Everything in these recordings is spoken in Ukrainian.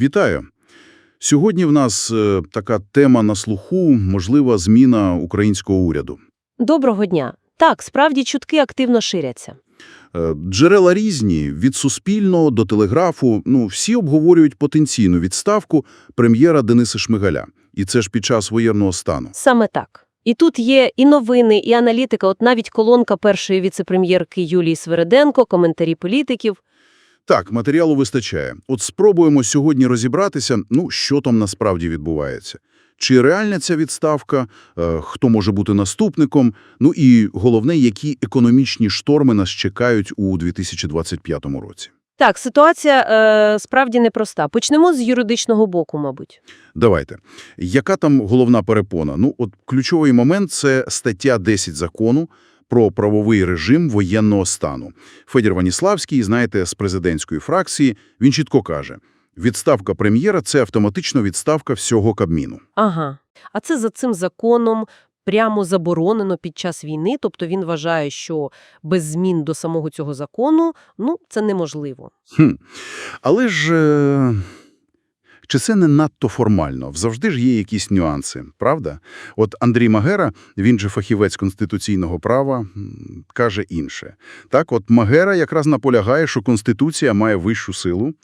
Вітаю! Сьогодні в нас е, така тема на слуху – можлива зміна українського уряду. Доброго дня. Так, справді чутки активно ширяться. Е, Джерела різні – від Суспільного до Телеграфу. Ну, всі обговорюють потенційну відставку прем'єра Дениса Шмигаля. І це ж під час воєнного стану. Саме так. І тут є і новини, і аналітика, от навіть колонка першої віцепрем'єрки Юлії Свереденко, коментарі політиків. Так, матеріалу вистачає. От спробуємо сьогодні розібратися, ну, що там насправді відбувається. Чи реальна ця відставка, е, хто може бути наступником, ну і головне, які економічні шторми нас чекають у 2025 році. Так, ситуація е, справді непроста. Почнемо з юридичного боку, мабуть. Давайте. Яка там головна перепона? Ну, от ключовий момент – це стаття 10 закону про правовий режим воєнного стану. Федір Ваніславський, знаєте, з президентської фракції, він чітко каже, відставка прем'єра – це автоматично відставка всього Кабміну. Ага. А це за цим законом прямо заборонено під час війни, тобто він вважає, що без змін до самого цього закону, ну, це неможливо. Хм. Але ж е... чи це не надто формально? Завжди ж є якісь нюанси, правда? От Андрій Магера, він же фахівець конституційного права, каже інше. Так, от Магера якраз наполягає, що Конституція має вищу силу,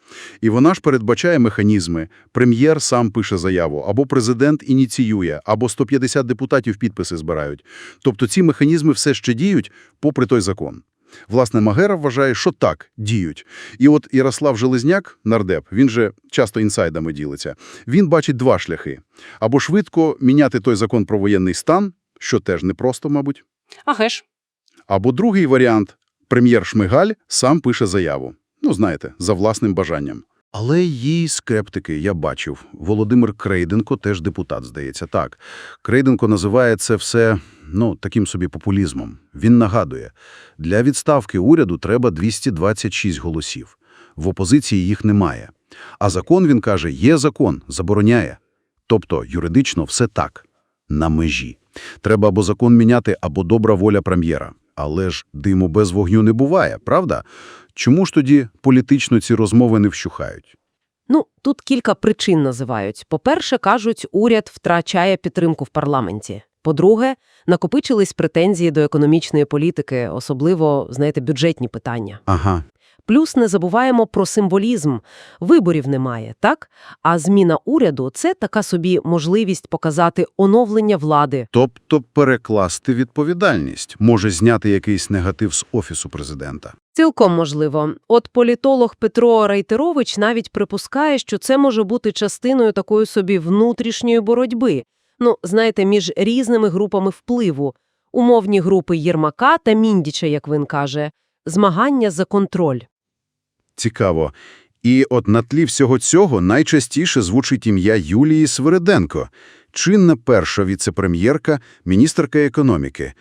і вона ж передбачає механізми. Прем'єр сам пише заяву, або президент ініціює, або 150 депутатів підписи збирають. Тобто ці механізми все ще діють, попри той закон. Власне, Магера вважає, що так, діють. І от Ярослав Железняк, нардеп, він же часто інсайдами ділиться, він бачить два шляхи. Або швидко міняти той закон про воєнний стан, що теж непросто, мабуть. Ага ж. Або другий варіант – прем'єр Шмигаль сам пише заяву. Ну, знаєте, за власним бажанням. Але її скептики, я бачив. Володимир Крейденко теж депутат, здається. Так, Крейденко називає це все, ну, таким собі популізмом. Він нагадує, для відставки уряду треба 226 голосів. В опозиції їх немає. А закон, він каже, є закон, забороняє. Тобто, юридично все так, на межі. Треба або закон міняти, або добра воля прем'єра. Але ж диму без вогню не буває, правда? Чому ж тоді політично ці розмови не вщухають? Ну, тут кілька причин називають. По-перше, кажуть, уряд втрачає підтримку в парламенті. По-друге, накопичились претензії до економічної політики, особливо, знаєте, бюджетні питання. Ага. Плюс не забуваємо про символізм. Виборів немає, так? А зміна уряду – це така собі можливість показати оновлення влади. Тобто перекласти відповідальність, може зняти якийсь негатив з Офісу президента. Цілком можливо. От політолог Петро Райтерович навіть припускає, що це може бути частиною такої собі внутрішньої боротьби. Ну, знаєте, між різними групами впливу. Умовні групи Єрмака та Міндіча, як він каже. Змагання за контроль. Цікаво. І от на тлі всього цього найчастіше звучить ім'я Юлії Свириденко, чинна перша віцепрем'єрка, міністерка економіки.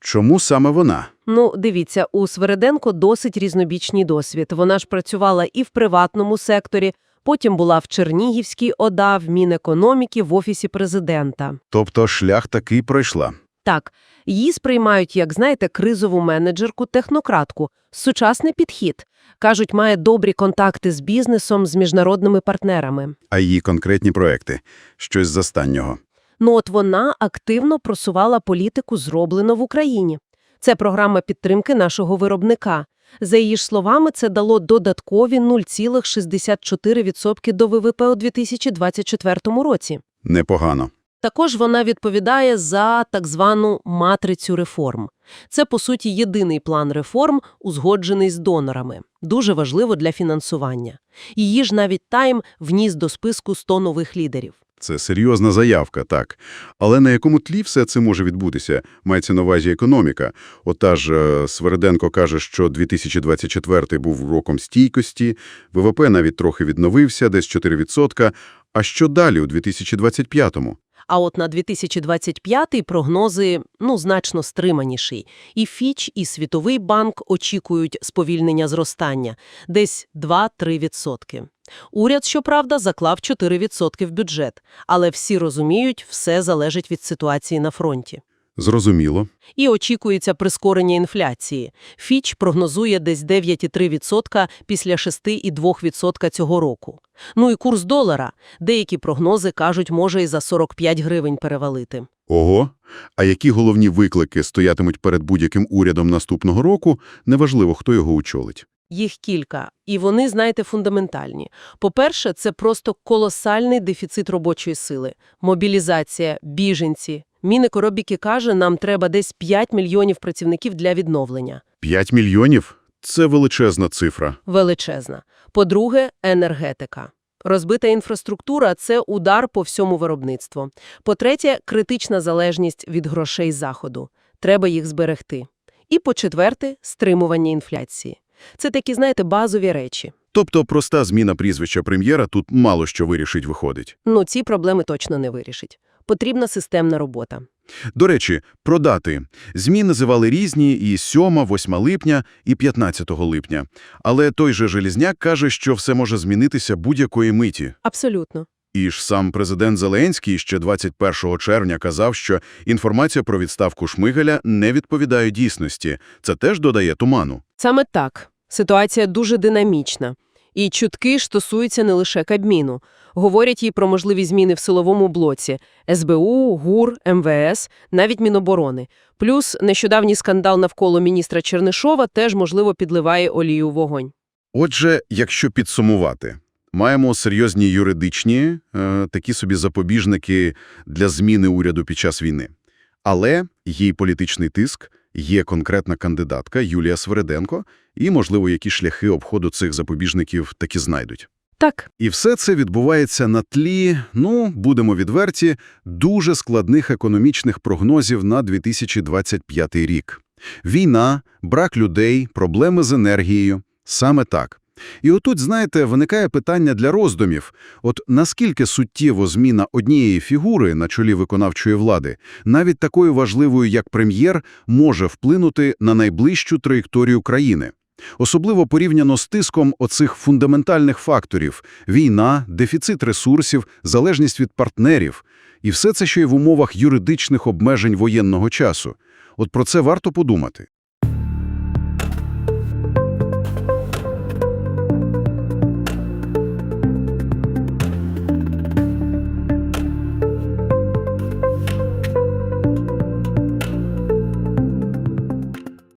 Чому саме вона? Ну, дивіться, у Свереденко досить різнобічний досвід. Вона ж працювала і в приватному секторі, потім була в Чернігівській ОДА, в Мінекономіки, в Офісі президента. Тобто шлях такий пройшла. Так, її сприймають, як, знаєте, кризову менеджерку, технократку. Сучасний підхід. Кажуть, має добрі контакти з бізнесом, з міжнародними партнерами. А її конкретні проекти – щось з останнього. Ну от вона активно просувала політику «Зроблено в Україні». Це програма підтримки нашого виробника. За її ж словами, це дало додаткові 0,64% до ВВП у 2024 році. Непогано. Також вона відповідає за так звану матрицю реформ. Це, по суті, єдиний план реформ, узгоджений з донорами. Дуже важливо для фінансування. Її ж навіть Тайм вніс до списку 100 нових лідерів. Це серйозна заявка, так. Але на якому тлі все це може відбутися? Мається на увазі економіка. Ота ж е, Свериденко каже, що 2024 був роком стійкості, ВВП навіть трохи відновився, десь 4%. А що далі у 2025-му? А от на 2025 прогнози, ну, значно стриманіші. І Фіч, і Світовий банк очікують сповільнення зростання – десь 2-3%. Уряд, щоправда, заклав 4% в бюджет. Але всі розуміють, все залежить від ситуації на фронті. Зрозуміло. І очікується прискорення інфляції. Фіч прогнозує десь 9,3% після 6,2% цього року. Ну і курс долара. Деякі прогнози кажуть, може і за 45 гривень перевалити. Ого. А які головні виклики стоятимуть перед будь-яким урядом наступного року, неважливо, хто його очолить. Їх кілька, і вони, знаєте, фундаментальні. По-перше, це просто колосальний дефіцит робочої сили, мобілізація, біженці. Мінекоробіки каже, нам треба десь 5 мільйонів працівників для відновлення. 5 мільйонів – це величезна цифра. Величезна. По-друге, енергетика. Розбита інфраструктура – це удар по всьому виробництву. По-третє, критична залежність від грошей Заходу. Треба їх зберегти. І по-четверте, стримування інфляції. Це такі, знаєте, базові речі. Тобто проста зміна прізвища прем'єра тут мало що вирішить виходить. Ну, ці проблеми точно не вирішить. Потрібна системна робота. До речі, про дати. ЗМІ називали різні і 7, 8 липня, і 15 липня. Але той же Желізняк каже, що все може змінитися будь-якої миті. Абсолютно. І ж сам президент Зеленський ще 21 червня казав, що інформація про відставку Шмигаля не відповідає дійсності. Це теж додає туману. Саме так. Ситуація дуже динамічна. І чутки ж стосуються не лише Кабміну. Говорять їй про можливі зміни в силовому блоці – СБУ, ГУР, МВС, навіть Міноборони. Плюс нещодавній скандал навколо міністра Чернишова теж, можливо, підливає олію вогонь. Отже, якщо підсумувати, маємо серйозні юридичні, е, такі собі запобіжники для зміни уряду під час війни. Але й політичний тиск, є конкретна кандидатка Юлія Свереденко, і, можливо, які шляхи обходу цих запобіжників таки знайдуть. Так, І все це відбувається на тлі, ну, будемо відверті, дуже складних економічних прогнозів на 2025 рік. Війна, брак людей, проблеми з енергією. Саме так. І отут, знаєте, виникає питання для роздумів. От наскільки суттєво зміна однієї фігури на чолі виконавчої влади, навіть такою важливою, як прем'єр, може вплинути на найближчу траєкторію країни? Особливо порівняно з тиском оцих фундаментальних факторів – війна, дефіцит ресурсів, залежність від партнерів. І все це ще й в умовах юридичних обмежень воєнного часу. От про це варто подумати.